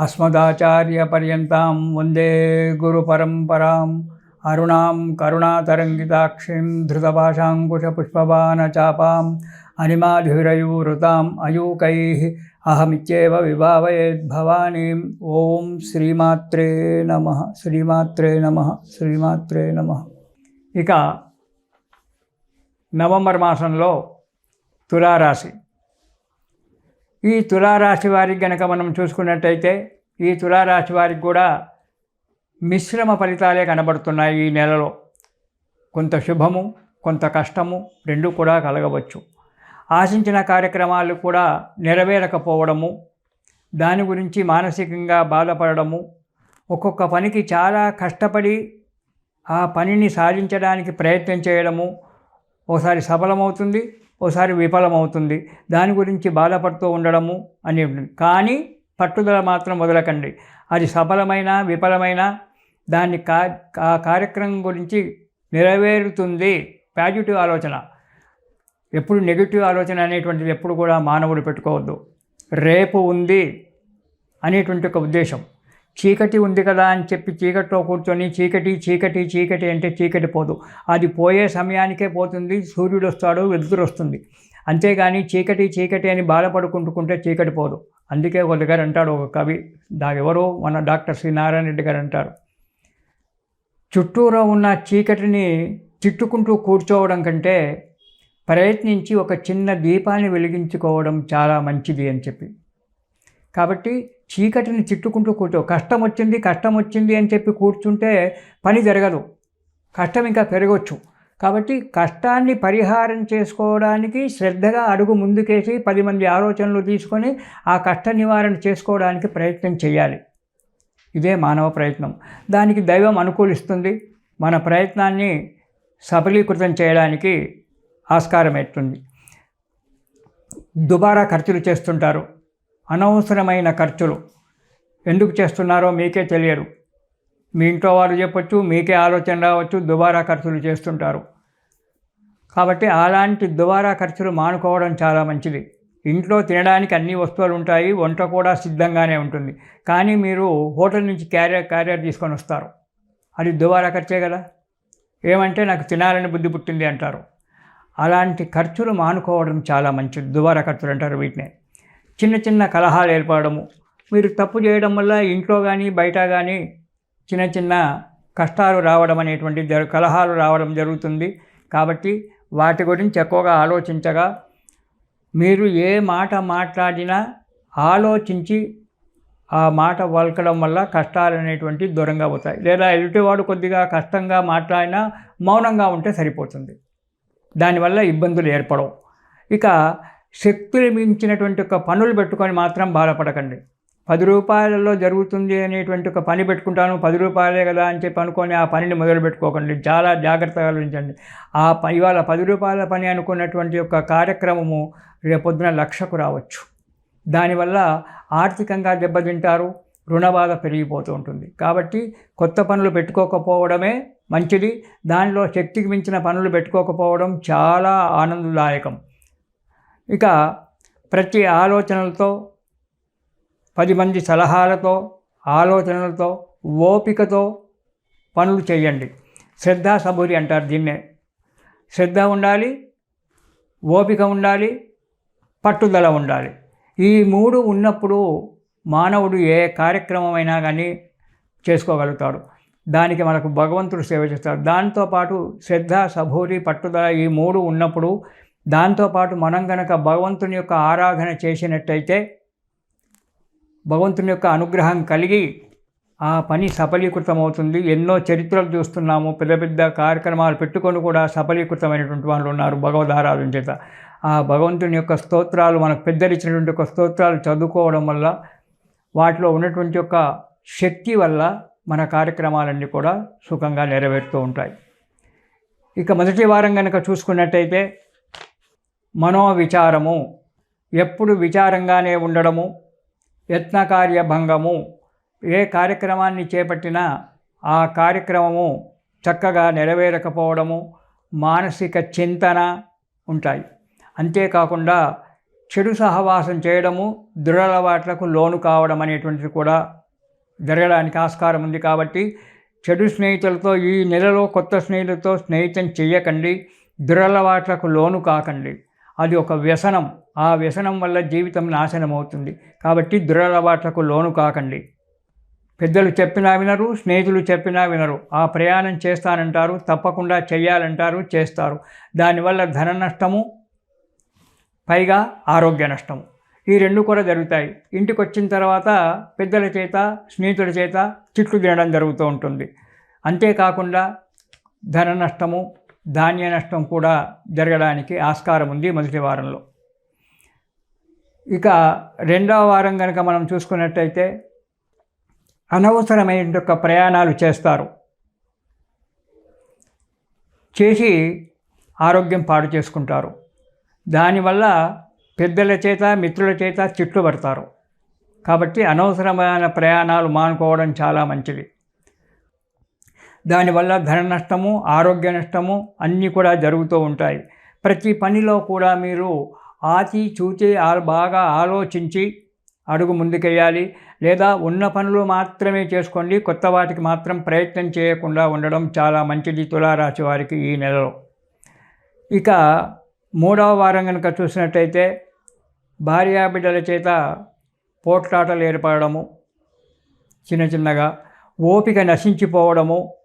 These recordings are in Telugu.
అస్మదాచార్యపర్యంతాం వందే గురుపరంపరాం అరుణాం కరుణాతరంగితాక్షిం ధృతపాశాంకుశపుష్పబాణచాపాం అనిమాధురయూరుతాం అయూకై అహమిత్యేవ విభావయేద్భవానీం ఓం శ్రీమాత్రే నమ శ్రీమాత్రే నమ శ్రీమాత్రే నమ ఇక నవంబర్ మాసంలో తులారాశి. ఈ తులారాశి వారికి గనక మనం చూసుకున్నట్టయితే ఈ తులారాశి వారికి కూడా మిశ్రమ ఫలితాలే కనబడుతున్నాయి ఈ నెలలో. కొంత శుభము కొంత కష్టము రెండు కూడా కలగవచ్చు. ఆశించిన కార్యక్రమాలు కూడా నెరవేరకపోవడము దాని గురించి మానసికంగా బాధపడము ఒక్కొక్క పనికి చాలా కష్టపడి ఆ పనిని సాధించడానికి ప్రయత్నం చేయడము ఓసారి సఫలమవుతుంది. ఓసారి విఫలమవుతుంది. దాని గురించి బాధపడుతూ ఉండడము అని కానీ పట్టుదల మాత్రం వదలకండి. అది సఫలమైన విఫలమైన దాన్ని కా ఆ కార్యక్రమం గురించి నెరవేరుతుంది. పాజిటివ్ ఆలోచన. ఎప్పుడు నెగిటివ్ ఆలోచన అనేటువంటిది ఎప్పుడు కూడా మానవుడు పెట్టుకోవద్దు. రేపు ఉంది అనేటువంటి ఒక ఉద్దేశం. చీకటి ఉంది కదా అని చెప్పి చీకటిలో కూర్చొని చీకటి చీకటి చీకటి అంటే చీకటి పోదు. అది పోయే సమయానికే పోతుంది సూర్యుడు వస్తాడు వెలుతురు వస్తుంది. అంతేగాని చీకటి చీకటి అని బాధపడుకుంటుకుంటే చీకటి పోదు. అందుకే ఒక దగ్గర అంటాడు ఒక కవి దా ఎవరో మన డాక్టర్ శ్రీ నారాయణ రెడ్డి గారు అంటారు. చుట్టూరా ఉన్న చీకటిని తిట్టుకుంటూ కూర్చోవడం కంటే ప్రయత్నించి ఒక చిన్న దీపాన్ని వెలిగించుకోవడం చాలా మంచిది అని చెప్పి. కాబట్టి చీకటిని చిట్టుకుంటూ కూర్చో. కష్టం వచ్చింది కష్టం వచ్చింది అని చెప్పి కూర్చుంటే పని జరగదు. కష్టం ఇంకా పెరగవచ్చు కాబట్టి కష్టాన్ని పరిహారం చేసుకోవడానికి శ్రద్ధగా అడుగు ముందుకేసి పది మంది ఆలోచనలు తీసుకొని ఆ కష్ట నివారణ చేసుకోవడానికి ప్రయత్నం చేయాలి. ఇదే మానవ ప్రయత్నం. దానికి దైవం అనుకూలిస్తుంది. మన ప్రయత్నాన్ని సఫలీకృతం చేయడానికి ఆస్కారం ఎట్టుంది దుబారా ఖర్చులు చేస్తుంటారు. అనవసరమైన ఖర్చులు. ఎందుకు చేస్తున్నారో మీకే తెలియదు. మీ ఇంట్లో వారు చెప్పొచ్చు మీకే ఆలోచన రావచ్చు దుబారా ఖర్చులు చేస్తుంటారు. కాబట్టి అలాంటి దుబారా ఖర్చులు మానుకోవడం చాలా మంచిది. ఇంట్లో తినడానికి అన్ని వస్తువులు ఉంటాయి వంట కూడా సిద్ధంగానే ఉంటుంది. కానీ మీరు హోటల్ నుంచి క్యారియర్ క్యారియర్ తీసుకొని వస్తారు. అది దుబారా ఖర్చే కదా? ఏమంటే నాకు తినాలని బుద్ధి పుట్టింది అంటారు. అలాంటి ఖర్చులు మానుకోవడం చాలా మంచిది. దుబారా ఖర్చులు అంటారు వీటిని. చిన్న చిన్న కలహాలు ఏర్పడము. మీరు తప్పు చేయడం వల్ల ఇంట్లో కానీ బయట కానీ చిన్న చిన్న కష్టాలు రావడం అనేటువంటి కలహాలు రావడం జరుగుతుంది. కాబట్టి వాటి గురించి ఎక్కువగా ఆలోచించగా మీరు ఏ మాట మాట్లాడినా ఆలోచించి ఆ మాట వలకడం వల్ల కష్టాలు అనేటువంటి దూరంగా పోతాయి. లేదా ఎదుటివాడు కొద్దిగా కష్టంగా మాట్లాడినా మౌనంగా ఉంటే సరిపోతుంది. దానివల్ల ఇబ్బందులు ఏర్పడవు. ఇక శక్తులు మించినటువంటి ఒక పనులు పెట్టుకొని మాత్రం బాధపడకండి. పది రూపాయలలో జరుగుతుంది అనేటువంటి ఒక పని పెట్టుకుంటాను. పది రూపాయలే కదా అని చెప్పి అనుకొని ఆ పనిని మొదలు పెట్టుకోకండి. చాలా జాగ్రత్తగా ఆలోచించండి. ఆ ప ఇవాళ పది రూపాయల పని అనుకున్నటువంటి ఒక కార్యక్రమము రేపొద్దున లక్షకు రావచ్చు. దానివల్ల ఆర్థికంగా దెబ్బతింటారు. రుణబాధ పెరిగిపోతూ ఉంటుంది. కాబట్టి కొత్త పనులు పెట్టుకోకపోవడమే మంచిది. దానిలో శక్తికి మించిన పనులు పెట్టుకోకపోవడం చాలా ఆనందదాయకం. ఇక ప్రతి ఆలోచనలతో పది మంది సలహాలతో ఆలోచనలతో ఓపికతో పనులు చేయండి. శ్రద్ధ సబూరి అంటారు దీన్నే. శ్రద్ధ ఉండాలి ఓపిక ఉండాలి పట్టుదల ఉండాలి. ఈ మూడు ఉన్నప్పుడు మానవుడు ఏ కార్యక్రమమైనా కానీ చేసుకోగలుగుతాడు. దానికి మనకు భగవంతుడు సేవ చేస్తాడు. దాంతోపాటు శ్రద్ధ సభూరి పట్టుదల ఈ మూడు ఉన్నప్పుడు దాంతోపాటు మనం గనక భగవంతుని యొక్క ఆరాధన చేసినట్టయితే భగవంతుని యొక్క అనుగ్రహం కలిగి ఆ పని సఫలీకృతమవుతుంది. ఎన్నో చరిత్రలు చూస్తున్నాము పెద్ద పెద్ద కార్యక్రమాలు పెట్టుకొని కూడా సఫలీకృతమైనటువంటి వాళ్ళు ఉన్నారు భగవద్ ఆరాధన చేత. ఆ భగవంతుని యొక్క స్తోత్రాలు మనకు పెద్దరిచినటువంటి ఇచ్చినటువంటి ఒక స్తోత్రాలు చదువుకోవడం వల్ల వాటిలో ఉన్నటువంటి యొక్క శక్తి వల్ల మన కార్యక్రమాలన్నీ కూడా సుఖంగా నెరవేరుతూ ఉంటాయి. ఇక మొదటి వారం కనుక చూసుకున్నట్టయితే మనోవిచారము ఎప్పుడు విచారంగానే ఉండడము యత్నకార్యభంగము ఏ కార్యక్రమాన్ని చేపట్టినా ఆ కార్యక్రమము చక్కగా నెరవేరకపోవడము మానసిక చింతన ఉంటాయి. అంతేకాకుండా చెడు సహవాసం చేయడము దురలవాట్లకు లోను కావడం అనేటువంటిది కూడా జరగడానికి ఆస్కారం ఉంది కాబట్టి చెడు స్నేహితులతో ఈ నెలలో కొత్త స్నేహితులతో స్నేహితం చేయకండి దురలవాట్లకు లోను కాకండి. అది ఒక వ్యసనం. ఆ వ్యసనం వల్ల జీవితం నాశనం అవుతుంది కాబట్టి దురలవాట్లకు లోను కాకండి. పెద్దలు చెప్పినా వినరు స్నేహితులు చెప్పినా వినరు. ఆ ప్రయాణం చేస్తానంటారు తప్పకుండా చేయాలంటారు చేస్తారు. దానివల్ల ధన నష్టము పైగా ఆరోగ్య నష్టము. ఈ రెండు కూడా జరుగుతాయి. ఇంటికి వచ్చిన తర్వాత పెద్దల చేత స్నేహితుల చేత చిట్లు తినడం జరుగుతూ ఉంటుంది. అంతేకాకుండా ధన నష్టము ధాన్య నష్టం కూడా జరగడానికి ఆస్కారం ఉంది మొదటి వారంలో. ఇక రెండవ వారం కనుక మనం చూసుకున్నట్టయితే అనవసరమైన యొక్క ప్రయాణాలు చేస్తారు. చేసి ఆరోగ్యం పాడు చేసుకుంటారు. దానివల్ల పెద్దల చేత మిత్రుల చేత చిట్లు పడతారు. కాబట్టి అనవసరమైన ప్రయాణాలు మానుకోవడం చాలా మంచిది. దానివల్ల ధన నష్టము ఆరోగ్య నష్టము అన్నీ కూడా జరుగుతూ ఉంటాయి. ప్రతి పనిలో కూడా మీరు ఆచి చూచి బాగా ఆలోచించి అడుగు ముందుకెయ్యాలి. లేదా ఉన్న పనులు మాత్రమే చేసుకోండి. కొత్త వాటికి మాత్రం ప్రయత్నం చేయకుండా ఉండడం చాలా మంచిది తులారాశి వారికి ఈ నెలలో. ఇక మూడవ వారం కనుక చూసినట్టయితే భార్యాబిడ్డల చేత పోట్లాటలు ఏర్పడము. చిన్న చిన్నగా ఓపిక నశించిపోవడము.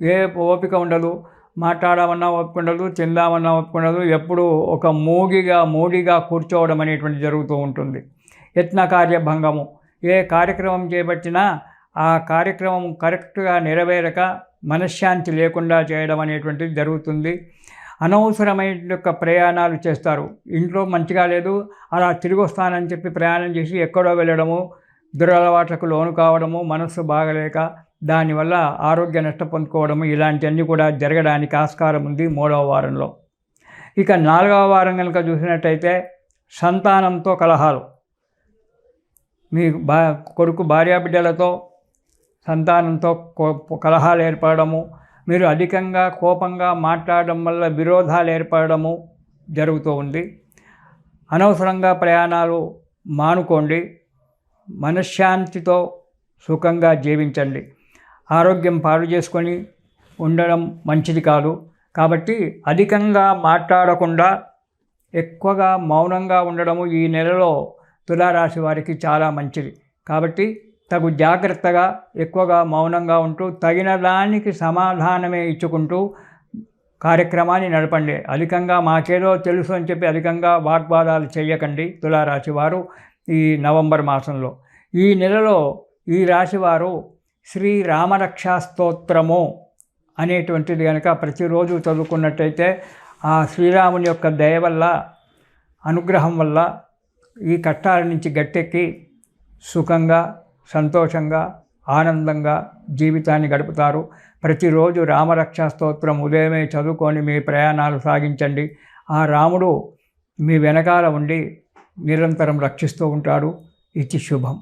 ఏ ఓపిక ఉండదు మాట్లాడమన్నా ఓపిక ఉండదు తిందామన్నా ఓపిక ఉండదు ఎప్పుడు ఒక మూగిగా మూడిగా కూర్చోవడం అనేటువంటి జరుగుతూ ఉంటుంది. యత్న కార్యభంగము. ఏ కార్యక్రమం చేపట్టినా ఆ కార్యక్రమం కరెక్ట్గా నెరవేరక మనశ్శాంతి లేకుండా చేయడం అనేటువంటిది జరుగుతుంది. అనవసరమైన యొక్క ప్రయాణాలు చేస్తారు. ఇంట్లో మంచిగా లేదు అలా తిరిగి వస్తానని చెప్పి ప్రయాణం చేసి ఎక్కడో వెళ్ళడము దురలవాట్లకు లోను కావడము మనస్సు బాగలేక దానివల్ల ఆరోగ్య నష్ట పొందుకోవడము ఇలాంటివన్నీ కూడా జరగడానికి ఆస్కారం ఉంది మూడవ వారంలో. ఇక నాలుగవ వారం కనుక చూసినట్టయితే సంతానంతో కలహాలు. మీ బా కొడుకు భార్యాబిడ్డలతో సంతానంతో కో- కలహాలు ఏర్పడము. మీరు అధికంగా కోపంగా మాట్లాడడం వల్ల విరోధాలు ఏర్పడము జరుగుతూ ఉంది. అనవసరంగా ప్రయాణాలు మానుకోండి. మనశ్శాంతితో సుఖంగా జీవించండి. ఆరోగ్యం పాడు చేసుకొని ఉండడం మంచిది కాదు. కాబట్టి అధికంగా మాట్లాడకుండా ఎక్కువగా మౌనంగా ఉండడము ఈ నెలలో తులారాశి వారికి చాలా మంచిది. కాబట్టి తగు జాగ్రత్తగా ఎక్కువగా మౌనంగా ఉంటూ తగిన దానికి సమాధానమే ఇచ్చుకుంటూ కార్యక్రమాన్ని నడపండి. అధికంగా మాకేదో తెలుసు అని చెప్పి అధికంగా వాగ్వాదాలు చేయకండి తులారాశి వారు ఈ నవంబర్ మాసంలో. ఈ నెలలో ఈ రాశివారు స్తోత్రము అనేటువంటిది కనుక ప్రతిరోజు చదువుకున్నట్టయితే ఆ శ్రీరాముని యొక్క దయ వల్ల అనుగ్రహం వల్ల ఈ కట్టాల నుంచి గట్టెక్కి సుఖంగా సంతోషంగా ఆనందంగా జీవితాన్ని గడుపుతారు. ప్రతిరోజు రామరక్షా స్తోత్రం ఉదయమే చదువుకొని మీ ప్రయాణాలు సాగించండి. ఆ రాముడు మీ వెనకాల ఉండి నిరంతరం రక్షిస్తూ ఉంటాడు. ఇది శుభం.